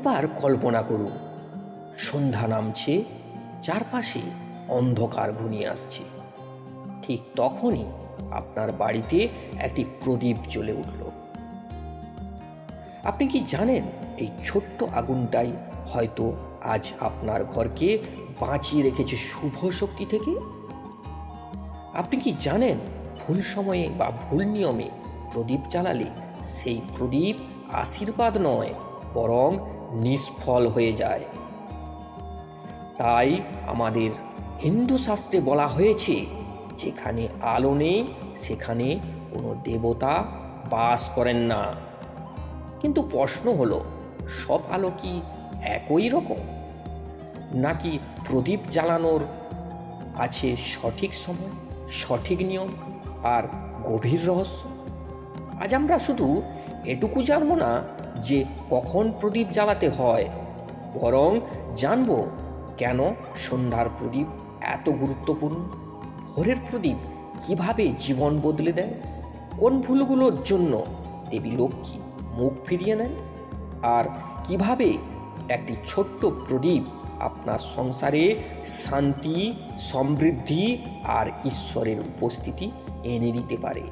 একবার কল্পনা করুন সন্ধ্যা নামছে, চারপাশে অন্ধকার ঘনিয়ে আসছে। ঠিক তখনই আপনার বাড়িতে একটি প্রদীপ জ্বলে উঠল। আপনি কি জানেন এই ছোট্ট আগুনটাই হয়তো আজ আপনার ঘরকে বাঁচিয়ে রেখেছে শুভ শক্তি থেকে? আপনি কি জানেন ভুল সময়ে বা ভুল নিয়মে প্রদীপ জ্বালালে সেই প্রদীপ আশীর্বাদ নয়, বরং নিষ্ফল হয়ে যায়। তাই আমাদের হিন্দু শাস্ত্রে বলা হয়েছে, যেখানে আলো নেই, সেখানে কোনো দেবতা বাস করেন না। কিন্তু প্রশ্ন হলো, সব আলো কি একই রকম? নাকি প্রদীপ জ্বালানোর আছে সঠিক সময়, সঠিক নিয়ম আর গভীর রহস্য? আজ আমরা শুধু এটুকু জানব না যে কখন প্রদীপ জ্বালাতে হয়, বরং জানব কেন সন্ধ্যার প্রদীপ এত গুরুত্বপূর্ণ। ভোরের প্রদীপ কীভাবে জীবন বদলে দেয়? কোন ভুলগুলোর জন্য দেবী লক্ষ্মী মুখ ফিরিয়ে নেন? আর কীভাবে একটি ছোট্ট প্রদীপ আপনার সংসারে শান্তি, সমৃদ্ধি আর ঈশ্বরের উপস্থিতি এনে দিতে পারে?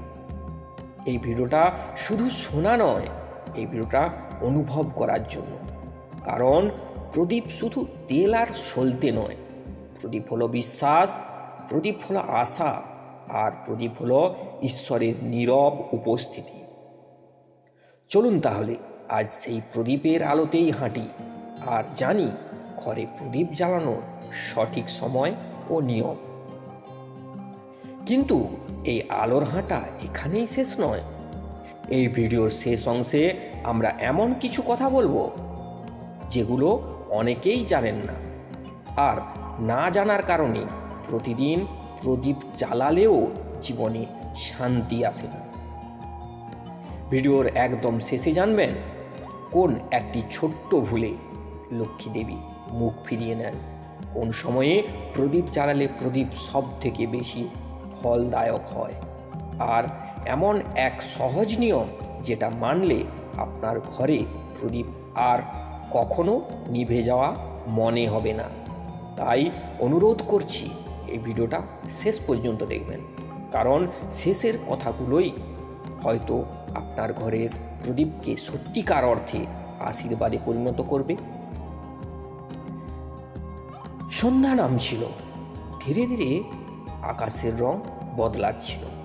এই ভিডিওটা শুধু শোনা নয় এই ভিডিওটা অনুভব করার জন্য। কারণ প্রদীপ শুধু তেল আর সলতে নয়। প্রদীপ হলো বিশ্বাস, প্রদীপ হলো আশা, আর প্রদীপ হলো ঈশ্বরের নীরব উপস্থিতি। চলুন তাহলে আজ সেই প্রদীপের আলোতেই হাঁটি, আর জানি ঘরে প্রদীপ জ্বালানোর সঠিক সময় ও নিয়ম। কিন্তু এই আলোর হাঁটা এখানেই শেষ নয়। এই ভিডিওর শেষ অংশে আমরা এমন কিছু কথা বলব যেগুলো অনেকেই জানেন না। আর না জানার কারণে প্রতিদিন প্রদীপ জ্বালালেও জীবনে শান্তি আসে না। ভিডিওর একদম শেষে জানবেন, কোন একটি ছোট্ট ভুলে লক্ষ্মী দেবী মুখ ফিরিয়ে নেন? কোন সময়ে প্রদীপ জ্বালালে প্রদীপ সব থেকে বেশি ফলদায়ক হয়? আর এমন এক সহজ নিয়ম যেটা মানলে আপনার ঘরে প্রদীপ আর কখনো নিভে যাওয়া মনে হবে না। তাই অনুরোধ করছি এই ভিডিওটা শেষ পর্যন্ত দেখবেন। কারণ শেষের কথাগুলোই হয়তো আপনার ঘরের প্রদীপকে সত্যিকার অর্থে আশীর্বাদে পরিণত করবে। সন্ধ্যা নামছিল। ধীরে ধীরে আকাশের রং বদলাচ্ছিল।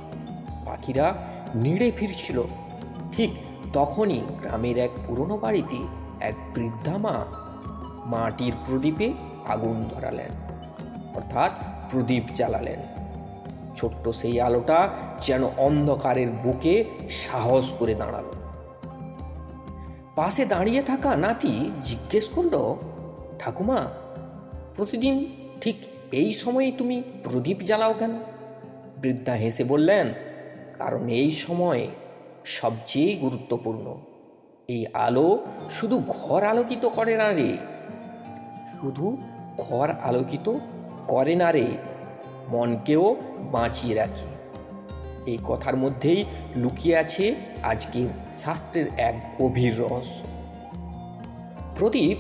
পাখিরা নিড়ে ফিরছিল। ঠিক তখনই গ্রামের এক পুরনো বাড়িতে এক বৃদ্ধা মা মাটির প্রদীপে আগুন ধরালেন, অর্থাৎ প্রদীপ জ্বালালেন। ছোট্ট সেই আলোটা যেন অন্ধকারের বুকে সাহস করে দাঁড়াল। পাশে দাঁড়িয়ে থাকা নাতি জিজ্ঞেস করল, ঠাকুমা, প্রতিদিন ঠিক এই সময়ে তুমি প্রদীপ জ্বালাও কেন? বৃদ্ধা হেসে বললেন কারণ এই সময় সবচেয়ে গুরুত্বপূর্ণ। এই আলো শুধু ঘর আলোকিত করে না রে। শুধু ঘর আলোকিত করে না রে। মনকেও বাঁচিয়ে রাখে। এই কথার মধ্যেই লুকিয়ে আছে আজকের শাস্ত্রের এক গভীর রহস্য। প্রদীপ,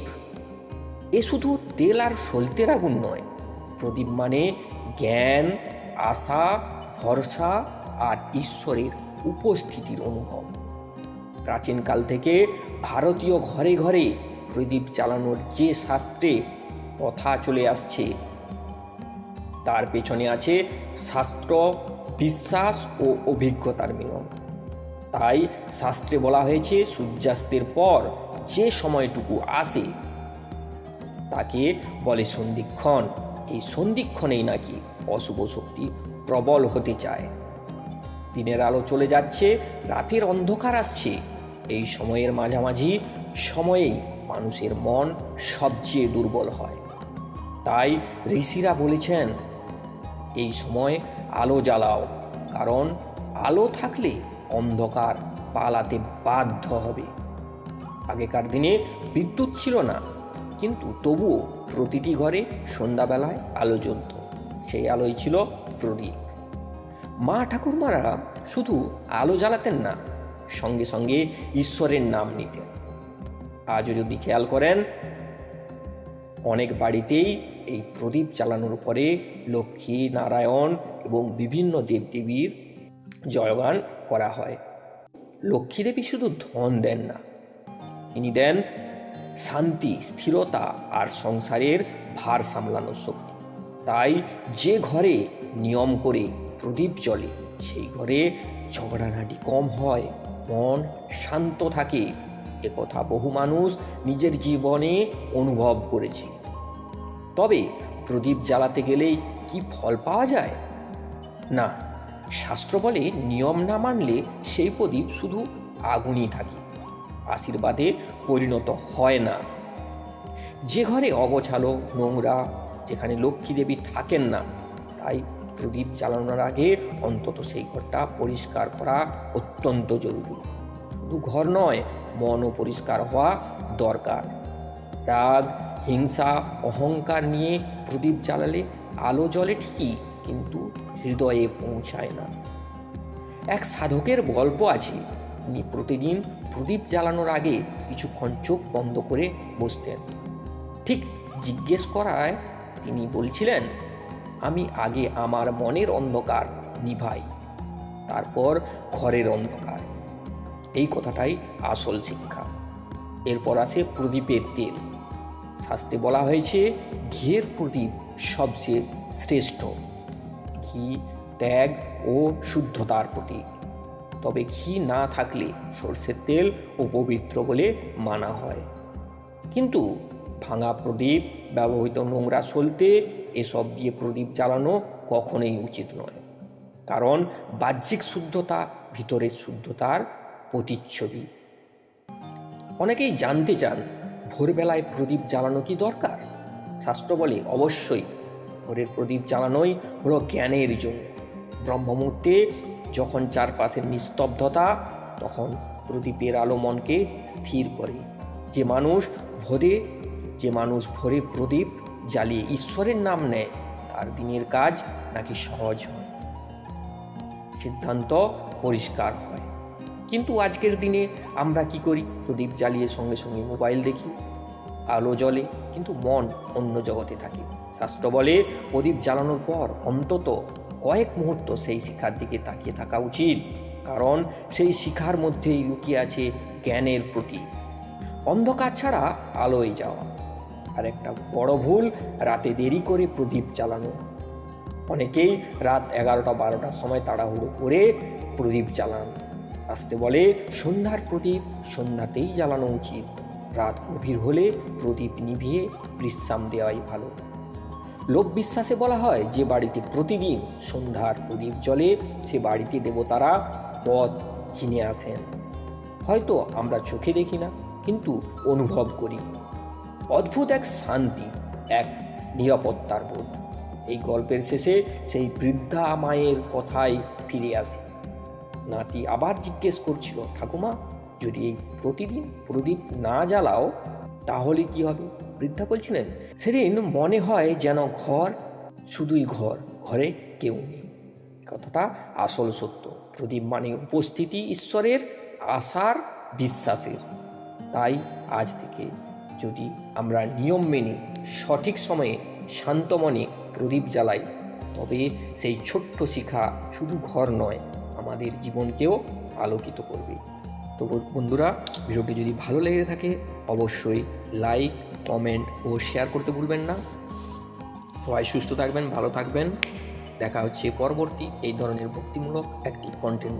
এ শুধু তেল আর সলতের আগুন নয়। প্রদীপ মানে জ্ঞান, আশা, ভরসা আর ঈশ্বরের উপস্থিতির অনুভব। প্রাচীনকাল থেকে ভারতীয় ঘরে ঘরে প্রদীপ চালানোর যে শাস্ত্রে কথা চলে আসছে, তার পেছনে আছে শাস্ত্র, বিশ্বাস ও অভিজ্ঞতার মিলন। তাই শাস্ত্রে বলা হয়েছে, সূর্যাস্তের পর যে সময়টুকু আসে, তাকে বলে সন্ধিক্ষণ। এই সন্ধিক্ষণেই নাকি অশুভ শক্তি প্রবল হতে চায়। দিনের আলো চলে যাচ্ছে, রাতের অন্ধকার আসছে। এই সময়ের মাঝামাঝি সময়েই মানুষের মন সবচেয়ে দুর্বল হয়। তাই ঋষিরা বলেছেন, এই সময় আলো জ্বালাও, কারণ আলো থাকলে অন্ধকার পালাতে বাধ্য হবে। আগেকার দিনে বিদ্যুৎ ছিল না, কিন্তু তবুও প্রতিটি ঘরে সন্ধ্যাবেলায় আলো জ্বলত। সেই আলোই ছিল প্রদীপ। মা ঠাকুরমারা শুধু আলো জ্বালাতেন না, সঙ্গে সঙ্গে ঈশ্বরের নাম নিতেন। আজও যদি খেয়াল করেন, অনেক বাড়িতেই এই প্রদীপ জ্বালানোর পরে লক্ষ্মী নারায়ণ এবং বিভিন্ন দেবদেবীর জয়গান করা হয়। লক্ষ্মীদেবী শুধু ধন দেন না, তিনি দেন শান্তি, স্থিরতা আর সংসারের ভার সামলানোর শক্তি। তাই যে ঘরে নিয়ম করে প্রদীপ জ্বলে। সেই ঘরে ঝগড়াঝাটি কম হয়, মন শান্ত থাকে। একথা বহু মানুষ নিজের জীবনে অনুভব করেছে। তবে প্রদীপ জ্বালাতে গেলেই কি ফল পাওয়া যায়? না, শাস্ত্র বলে নিয়ম না মানলে সেই প্রদীপ শুধু আগুনই থাকে। আশীর্বাদে পরিণত হয় না। যে ঘরে অগোছালো নোংরা, যেখানে লক্ষ্মী দেবী থাকেন না, তাই প্রদীপ জ্বালানোর আগে অন্তত সেই ঘরটা পরিষ্কার করা অত্যন্ত জরুরি। শুধু ঘর নয়, মনও পরিষ্কার হওয়া দরকার। রাগ, হিংসা, অহংকার নিয়ে প্রদীপ জ্বালালে আলো জ্বলে ঠিকই, কিন্তু হৃদয়ে পৌঁছায় না। এক সাধকের গল্প আছে। তিনি প্রতিদিন প্রদীপ জ্বালানোর আগে কিছুক্ষণ চোখ বন্ধ করে বসতেন। ঠিক জিজ্ঞেস করায় তিনি বলছিলেন আমি আগে আমার মনের অন্ধকার নিভাই, তারপর ঘরের অন্ধকার। এই কথাটাই আসল শিক্ষা। এরপর আসে প্রদীপের তেল। শাস্তে বলা হয়েছে, ঘিয়ের প্রদীপ সবচেয়ে শ্রেষ্ঠ। ঘি, ত্যাগ ও শুদ্ধতার প্রতীক। তবে ঘি না থাকলে সর্ষের তেল অপবিত্র বলে মানা হয়। কিন্তু ভাঙা প্রদীপ ব্যবহৃত নোংরা সলতে এসব দিয়ে প্রদীপ জ্বালানো কখনোই উচিত নয়। কারণ বাহ্যিক শুদ্ধতা, ভিতরের শুদ্ধতার প্রতিচ্ছবি। অনেকেই জানতে চান, ভোরবেলায় প্রদীপ জ্বালানো কি দরকার? শাস্ত্র বলে, অবশ্যই। ভোরের প্রদীপ জ্বালানোই হলো জ্ঞানের জন্য। ব্রহ্মমূর্তে যখন চারপাশের নিস্তব্ধতা, তখন প্রদীপের আলো মনকে স্থির করে। যে মানুষ ভোরে, যে মানুষ ভোরে প্রদীপ জ্বালিয়ে ঈশ্বরের নাম নেয়, তার দিনের কাজ নাকি সহজ হয়? সিদ্ধান্ত পরিষ্কার হয়। কিন্তু আজকের দিনে আমরা কি করি? প্রদীপ জ্বালিয়ে সঙ্গে সঙ্গে মোবাইল দেখি। আলো জ্বলে, কিন্তু মন অন্য জগতে থাকে। শাস্ত্র বলে, প্রদীপ জ্বালানোর পর অন্তত কয়েক মুহূর্ত সেই শিখার দিকে তাকিয়ে থাকা উচিত। কারণ সেই শিখার মধ্যেই লুকিয়ে আছে জ্ঞানের প্রতীক। অন্ধকার ছাড়া আলোয় যাওয়া। আর একটা বড় ভুল, রাতে দেরি করে প্রদীপ জ্বালানো। অনেকেই রাত এগারোটা, বারোটার সময় তাড়াহুড়ো করে প্রদীপ জ্বালান। আসতে বলে, সন্ধ্যার প্রদীপ সন্ধ্যাতেই জ্বালানো উচিত। রাত গভীর হলে প্রদীপ নিভিয়ে বিশ্রাম দেওয়াই ভালো। লোক বিশ্বাসে বলা হয়, যে বাড়িতে প্রতিদিন সন্ধ্যার প্রদীপ জ্বলে, সে বাড়িতে দেবতারা পথ চিনে আসেন। হয়তো আমরা চোখে দেখি না, কিন্তু অনুভব করি। অদ্ভুত এক শান্তি, এক নিরাপত্তার বোধ। এই গল্পের শেষে সেই বৃদ্ধা মায়ের কথায় ফিরে আসি। নাতি আবার জিজ্ঞেস করছিল, ঠাকুমা, যদি এই প্রতিদিন প্রদীপ না জ্বালাও, তাহলে কি হবে? বৃদ্ধা বলছিলেন, সেদিন মনে হয় যেন ঘর শুধুই ঘর, ঘরে কেউ নেই। কথাটা আসল সত্য। প্রদীপ মানে উপস্থিতি ঈশ্বরের আশার বিশ্বাসের। তাই আজ থেকে যদি আমরা নিয়ম মেনে, সঠিক সময়ে শান্ত মনে প্রদীপ জ্বালাই, তবে সেই ছোট্ট শিখা শুধু ঘর নয়, আমাদের জীবনকেও আলোকিত করবে। তো বন্ধুরা, ভিডিওটি যদি ভালো লেগে থাকে, অবশ্যই লাইক, কমেন্ট ও শেয়ার করতে ভুলবেন না। সবাই সুস্থ থাকবেন, ভালো থাকবেন। দেখা হচ্ছে পরবর্তী এই ধরনের ভক্তিমূলক একটি কন্টেন্ট